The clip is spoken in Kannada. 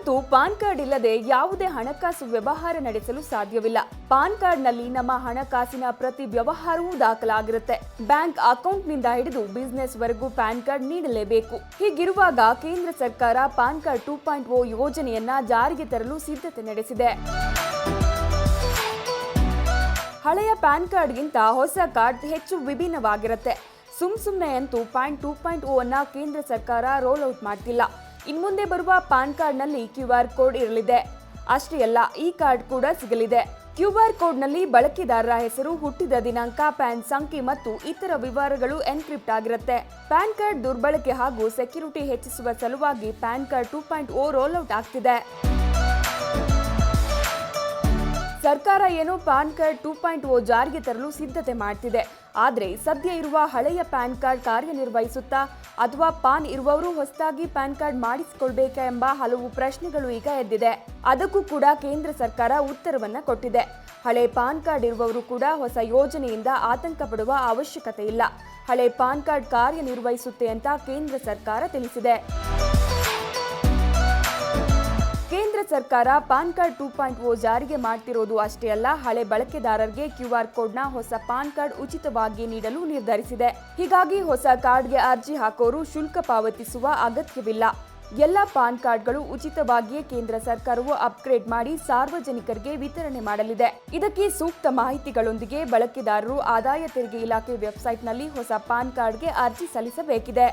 ಪಾನ್ ಕಾರ್ಡ್ ಇಲ್ಲದೆ ಯಾವುದೇ ಹಣಕಾಸು ವ್ಯವಹಾರ ನಡೆಸಲು ಸಾಧ್ಯವಿಲ್ಲ. ಪಾನ್ ಕಾರ್ಡ್ನಲ್ಲಿ ನಮ್ಮ ಹಣಕಾಸಿನ ಪ್ರತಿ ವ್ಯವಹಾರವೂ ದಾಖಲಾಗಿರುತ್ತೆ. ಬ್ಯಾಂಕ್ ಅಕೌಂಟ್ನಿಂದ ಹಿಡಿದು ಬಿಸ್ನೆಸ್ ವರೆಗೂ ಪ್ಯಾನ್ ಕಾರ್ಡ್ ನೀಡಲೇಬೇಕು. ಹೀಗಿರುವಾಗ ಕೇಂದ್ರ ಸರ್ಕಾರ PAN card two point O ಯೋಜನೆಯನ್ನ ಜಾರಿಗೆ ತರಲು ಸಿದ್ಧತೆ ನಡೆಸಿದೆ. ಹಳೆಯ ಪ್ಯಾನ್ ಕಾರ್ಡ್ಗಿಂತ ಹೊಸ ಕಾರ್ಡ್ ಹೆಚ್ಚು ವಿಭಿನ್ನವಾಗಿರುತ್ತೆ. ಸುಮ್ ಸುಮ್ಮನೆ ಅಂತೂ ಪಾಯಿಂಟ್ ಟೂ ಪಾಯಿಂಟ್ ಓ ಅನ್ನ ಕೇಂದ್ರ ಸರ್ಕಾರ ರೋಲ್ ಔಟ್ ಮಾಡ್ತಿಲ್ಲ. ಇನ್ಮುಂದೆ ಬರುವ ಪಾನ್ ಕಾರ್ಡ್ನಲ್ಲಿ ಕ್ಯೂ ಆರ್ ಕೋಡ್ ಇರಲಿದೆ. ಅಷ್ಟೇ ಅಲ್ಲ, ಈ ಕಾರ್ಡ್ ಕೂಡ ಸಿಗಲಿದೆ. ಕ್ಯೂ ಆರ್ ಕೋಡ್ನಲ್ಲಿ ಬಳಕೆದಾರರ ಹೆಸರು, ಹುಟ್ಟಿದ ದಿನಾಂಕ, ಪ್ಯಾನ್ ಸಂಖ್ಯೆ ಮತ್ತು ಇತರ ವಿವರಗಳು ಎನ್ಕ್ರಿಪ್ಟ್ ಆಗಿರುತ್ತೆ. ಪ್ಯಾನ್ ಕಾರ್ಡ್ ದುರ್ಬಳಕೆ ಹಾಗೂ ಸೆಕ್ಯೂರಿಟಿ ಹೆಚ್ಚಿಸುವ ಸಲುವಾಗಿ PAN card two point O roll out ಆಗ್ತಿದೆ. ಸರ್ಕಾರ ಏನು PAN card two point O ಜಾರಿಗೆ ತರಲು ಸಿದ್ಧತೆ ಮಾಡ್ತಿದೆ. ಆದರೆ ಸದ್ಯ ಇರುವ ಹಳೆಯ ಪ್ಯಾನ್ ಕಾರ್ಡ್ ಕಾರ್ಯನಿರ್ವಹಿಸುತ್ತಾ ಅಥವಾ ಪಾನ್ ಇರುವವರು ಹೊಸದಾಗಿ ಪ್ಯಾನ್ ಕಾರ್ಡ್ ಮಾಡಿಸಿಕೊಳ್ಬೇಕಾ ಎಂಬ ಹಲವು ಪ್ರಶ್ನೆಗಳು ಈಗ ಎದ್ದಿದೆ. ಅದಕ್ಕೂ ಕೂಡ ಕೇಂದ್ರ ಸರ್ಕಾರ ಉತ್ತರವನ್ನು ಕೊಟ್ಟಿದೆ. ಹಳೆ ಪಾನ್ ಕಾರ್ಡ್ ಇರುವವರು ಕೂಡ ಹೊಸ ಯೋಜನೆಯಿಂದ ಆತಂಕ ಪಡುವ ಅವಶ್ಯಕತೆ ಇಲ್ಲ. ಹಳೆ ಪಾನ್ ಕಾರ್ಡ್ ಕಾರ್ಯನಿರ್ವಹಿಸುತ್ತೆ ಅಂತ ಕೇಂದ್ರ ಸರ್ಕಾರ ತಿಳಿಸಿದೆ. ಸರ್ಕಾರ PAN card two point O ಜಾರಿಗೆ ಮಾಡ್ತಿರೋದು ಅಷ್ಟೇ ಅಲ್ಲ, ಹಳೆ ಬಳಕೆದಾರರಿಗೆ ಕ್ಯೂ ಆರ್ ಕೋಡ್ನ ಹೊಸ ಪಾನ್ ಕಾರ್ಡ್ ಉಚಿತವಾಗಿ ನೀಡಲು ನಿರ್ಧರಿಸಿದೆ. ಹೀಗಾಗಿ ಹೊಸ ಕಾರ್ಡ್ಗೆ ಅರ್ಜಿ ಹಾಕೋರು ಶುಲ್ಕ ಪಾವತಿಸುವ ಅಗತ್ಯವಿಲ್ಲ. ಎಲ್ಲ ಪಾನ್ ಕಾರ್ಡ್ಗಳು ಉಚಿತವಾಗಿಯೇ ಕೇಂದ್ರ ಸರ್ಕಾರವು ಅಪ್ಗ್ರೇಡ್ ಮಾಡಿ ಸಾರ್ವಜನಿಕರಿಗೆ ವಿತರಣೆ ಮಾಡಲಿದೆ. ಇದಕ್ಕೆ ಸೂಕ್ತ ಮಾಹಿತಿಗಳೊಂದಿಗೆ ಬಳಕೆದಾರರು ಆದಾಯ ತೆರಿಗೆ ಇಲಾಖೆ ವೆಬ್ಸೈಟ್ನಲ್ಲಿ ಹೊಸ ಪಾನ್ ಕಾರ್ಡ್ಗೆ ಅರ್ಜಿ ಸಲ್ಲಿಸಬೇಕಿದೆ.